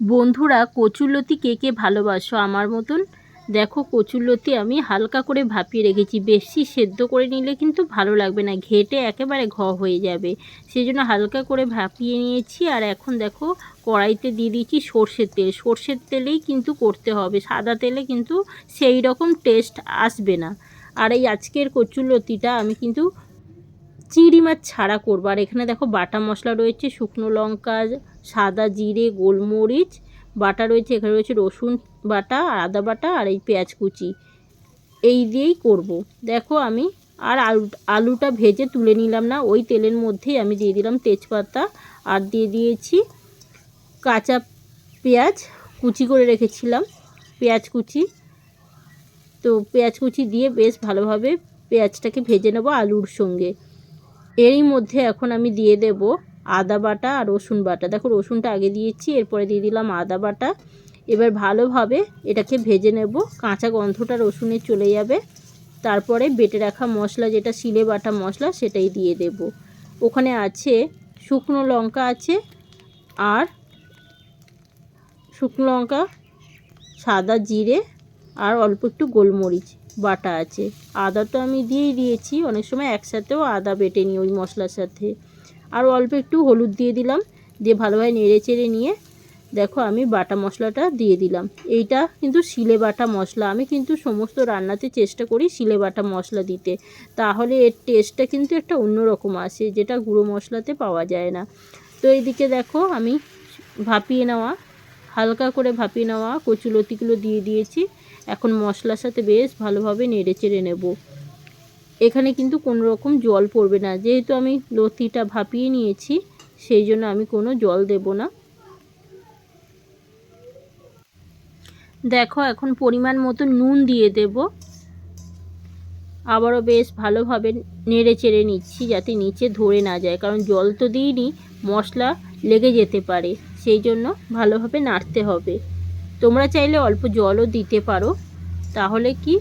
বন্ধুরা কচুরলতি কে কে ভালোবাসো আমার মতন? দেখো কচুরলতি আমি হালকা করে ভাপিয়ে রেখেছি। বেশি সেদ্ধ করে নিলে কিন্তু ভালো লাগবে না, ঘেটে একেবারে ঘ হয়ে যাবে। সেই জন্য হালকা করে ভাপিয়ে নিয়েছি আর এখন দেখো, কড়াইতে দিয়ে দিয়েছি সর্ষের তেল। সর্ষের তেলেই কিন্তু করতে হবে, সাদা তেলে কিন্তু সেই রকম টেস্ট আসবে না। আর এই আজকের কচুরলতিটা আমি কিন্তু চিংড়ি মাছ ছাড়া করব। আর এখানে দেখো, বাটা মশলা রয়েছে, শুকনো লঙ্কা সাদা জিরে, গোলমরিচ, বাটা রয়েছে, এখানে রয়েছে রসুন বাটা আর আদা বাটা আর এই পেঁয়াজ কুচি। এই দিয়েই করব। দেখো আমি আর আলু, আলুটা ভেজে তুলে নিলাম না, ওই তেলের মধ্যেই আমি দিয়ে দিলাম তেজপাতা আর দিয়ে দিয়েছি কাঁচা পেঁয়াজ, কুচি করে রেখেছিলাম, পেঁয়াজ কুচি। তো পেঁয়াজ কুচি দিয়ে বেশ ভালোভাবে পেঁয়াজটাকে ভেজে নেব আলুর সঙ্গে। এরই মধ্যে এখন আমি দিয়ে দেব আদা বাটা আর রসুন বাটা। দেখো, রসুনটা আগে দিয়েছি, এরপরে দিয়ে দিলাম আদা বাটা। এবার ভালোভাবে এটাকে ভেজে নেব। কাঁচা গন্ধটা রসুনে চলে যাবে। তারপরে বেটে রাখা মশলা, যেটা শিলে বাটা মশলা, সেটাই দিয়ে দেব। ওখানে আছে শুকনো লঙ্কা আছে আর শুকনো লঙ্কা, সাদা জিরে আর অল্প একটু গোলমরিচ বাটা আছে। আদা তো আমি দিয়েই দিয়েছি। অনেক সময় একসাথেও আদা বেটে নিই ওই মশলার সাথে। আর অল্প একটু হলুদ দিয়ে দিলাম, দিয়ে ভালোভাবে নেড়ে চেড়ে নিয়ে দেখো আমি বাটা মশলাটা দিয়ে দিলাম। এইটা কিন্তু শিলে বাটা মশলা, আমি কিন্তু সমস্ত রান্নাতে চেষ্টা করি শিলে বাটা মশলা দিতে। তাহলে এর টেস্টটা কিন্তু একটা অন্যরকম আসে, যেটা গুঁড়ো মশলাতে পাওয়া যায় না। তো এইদিকে দেখো আমি ভাপিয়ে নেওয়া, হালকা করে ভাপিয়ে নেওয়া কচুলতিগুলো দিয়ে দিয়েছি। এখন মশলার সাথে বেশ ভালোভাবে নেড়ে চেড়ে নেব। এখানে কিন্তু কোনো রকম জল পড়বে না। যেহেতু আমি লতিটা ভাপিয়ে নিয়েছি, সেই জন্য আমি কোনো জল দেব না। দেখো, এখন পরিমাণ মতো নুন দিয়ে দেব। আবারও বেশ ভালোভাবে নেড়ে চেড়ে নিচ্ছি যাতে নিচে ধরে না যায়, কারণ জল তো দিইনি, মশলা লেগে যেতে পারে। সেই জন্য ভালোভাবে নাড়তে হবে। তোমরা চাইলে অল্প জলও দিতে পারো। তাহলে কি?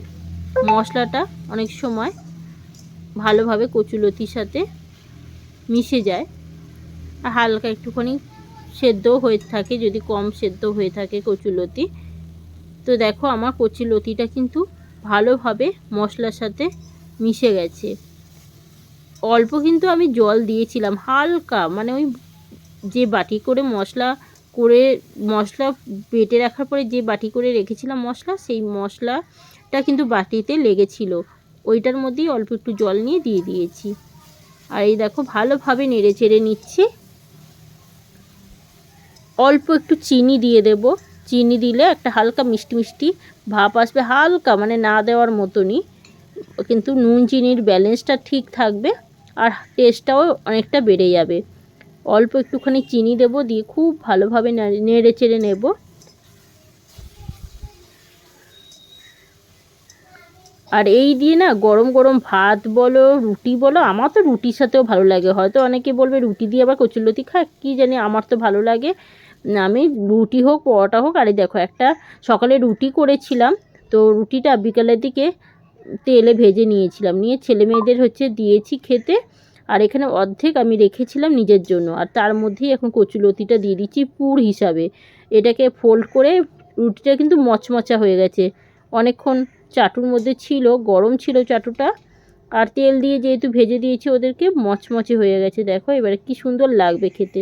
মশলাটা অনেক সময় ভালোভাবে কচুলতির সাথে মিশে যায়। আর হালকা একটুখানি সেদ্ধ হয়ে থাকে, যদি কম সেদ্ধ হয়ে থাকে কচুলতি। তো দেখো আমার কচুলতিটা কিন্তু ভালোভাবে মশলার সাথে মিশে গেছে। অল্প কিন্তু আমি জল দিয়েছিলাম, হালকা। মানে ওই যে বাটি করে মশলা করে, মশলা বেটে রাখার পরে যে বাটি করে রেখেছিলাম মশলা, সেই মশলাটা কিন্তু বাটিতে লেগেছিল। ওইটার মধ্যেই অল্প একটু জল নিয়ে দিয়ে দিয়েছি। আর এই দেখো ভালোভাবে নেড়ে চেড়ে নিচ্ছি। অল্প একটু চিনি দিয়ে দেব। চিনি দিলে একটা হালকা মিষ্টি মিষ্টি ভাপ আসবে, হালকা মানে না দেওয়ার মতনই। কিন্তু নুন চিনির ব্যালেন্সটা ঠিক থাকবে আর টেস্টটাও অনেকটা বেড়ে যাবে। অল্প একটুখানি চিনি দেব, দিয়ে খুব ভালোভাবে নেড়ে চেড়ে নেব। আর এই দিয়ে না গরম গরম ভাত বলো, রুটি বলো, আমার তো রুটির সাথেও ভালো লাগে। হয়তো অনেকে বলবে রুটি দিয়ে আবার কচুরলতি খায়, কী জানি আমার তো ভালো লাগে। আমি রুটি হোক, পরোটা হোক, আরে দেখো একটা সকালে রুটি করেছিলাম, তো রুটিটা বিকালের দিকে তেলে ভেজে নিয়েছিলাম। নিয়ে ছেলে মেয়েদের হচ্ছে দিয়েছি খেতে, আর এখানে অর্ধেক আমি রেখেছিলাম নিজের জন্য। আর তার মধ্যেই এখন কচুলতিটা দিয়ে দিচ্ছি পুর হিসাবে। এটাকে ফোল্ড করে রুটিটা কিন্তু মচমচা হয়ে গেছে। অনেকক্ষণ চাটুর মধ্যে ছিল, গরম ছিল চাটুটা, আর তেল দিয়ে যেহেতু ভেজে দিয়েছি ওদেরকে, মচমচে হয়ে গেছে। দেখো, এবারে কি সুন্দর লাগবে খেতে।